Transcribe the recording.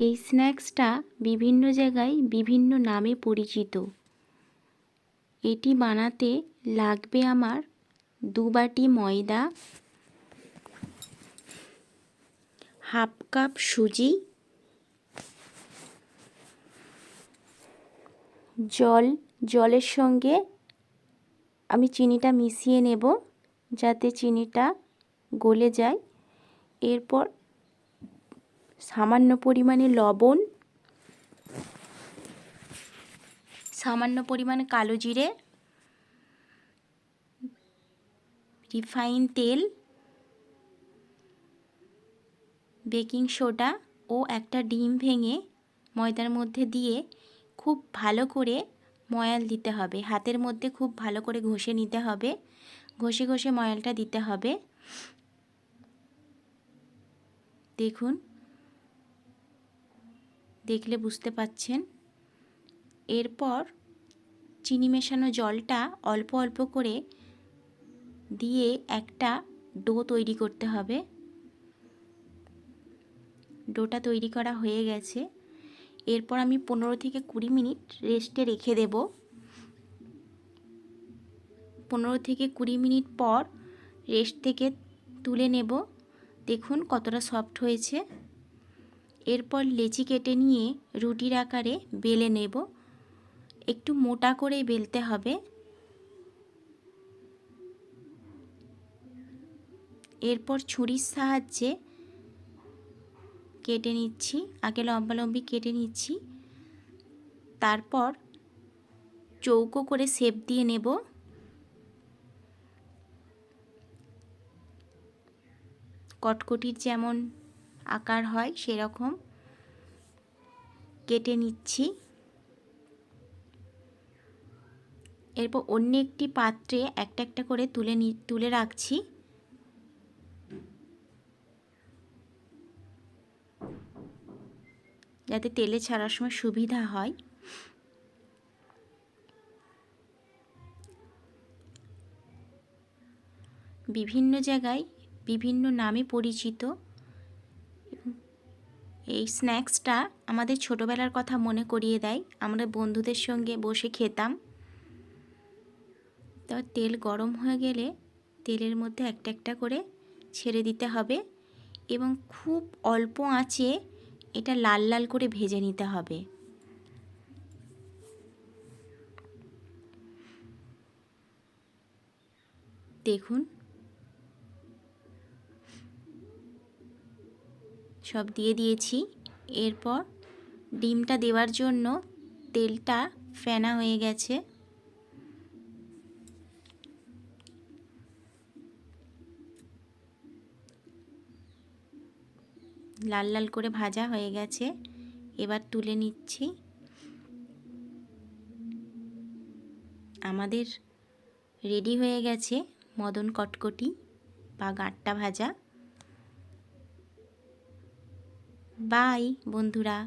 এই স্ন্যাক্সটা বিভিন্ন জায়গায় বিভিন্ন নামে পরিচিত। এটি বানাতে লাগবে আমার দু বাটি ময়দা, হাফ কাপ সুজি, জল, জলের সঙ্গে আমি চিনিটা মিশিয়ে নেব যাতে চিনিটা গলে যায়। এরপর সামান্য পরিমাণে লবণ, সামান্য পরিমাণে কালো জিরে রিফাইন তেল বেকিং সোডা ও একটা ডিম ভেঙে ময়দার মধ্যে দিয়ে খুব ভালো করে ময়াল দিতে হবে। হাতের মধ্যে খুব ভালো করে ঘষে নিতে হবে। ঘষে ঘষে ময়ালটা দিতে হবে। দেখুন দেখলে বুঝতে পাচ্ছেন। এরপর চিনি মেশানো জলটা অল্প অল্প করে দিয়ে একটা ডো তৈরি করতে হবে। ডোটা তৈরি করা হয়ে গেছে। এরপর আমি পনেরো থেকে কুড়ি মিনিট রেস্টে রেখে দেব। পনেরো থেকে কুড়ি মিনিট পর রেস্ট থেকে তুলে নেব। দেখুন কতটা সফট হয়েছে। এরপর লেচি কেটে নিয়ে রুটির আকারে বেলে নেব। একটু মোটা করেই বেলতে হবে। এরপর ছুরির সাহায্যে কেটে নিচ্ছি, আগে লম্বালম্বি কেটে নিচ্ছি। তারপর চৌকো করে সেপ দিয়ে নেব। কটকটির যেমন আকার হয়, সেরকম কেটে নিচ্ছি। এরপর অন্য একটি পাত্রে একটা একটা করে তুলে তুলে রাখছি। যাতে তেলে ছাড়ার সময় সুবিধা হয়। বিভিন্ন জায়গায় বিভিন্ন নামে পরিচিত। এই স্ন্যাক্সটা আমাদের ছোটোবেলার কথা মনে করিয়ে দেয়। আমরা বন্ধুদের সঙ্গে বসে খেতাম। তো তেল গরম হয়ে গেলে তেলের মধ্যে একটা একটা করে ছেড়ে দিতে হবে এবং খুব অল্প আঁচে এটা লাল লাল করে ভেজে নিতে হবে। দেখুন সব দিয়ে দিয়েছি। এরপর ডিমটা দেওয়ার জন্য তেলটা ফেনা হয়ে গেছে। লাল লাল করে ভাজা হয়ে গেছে। এবার তুলে নিচ্ছি। আমাদের রেডি হয়ে গেছে মদন কটকটি বা গাঁটটা ভাজা। বাই বন্ধুরা।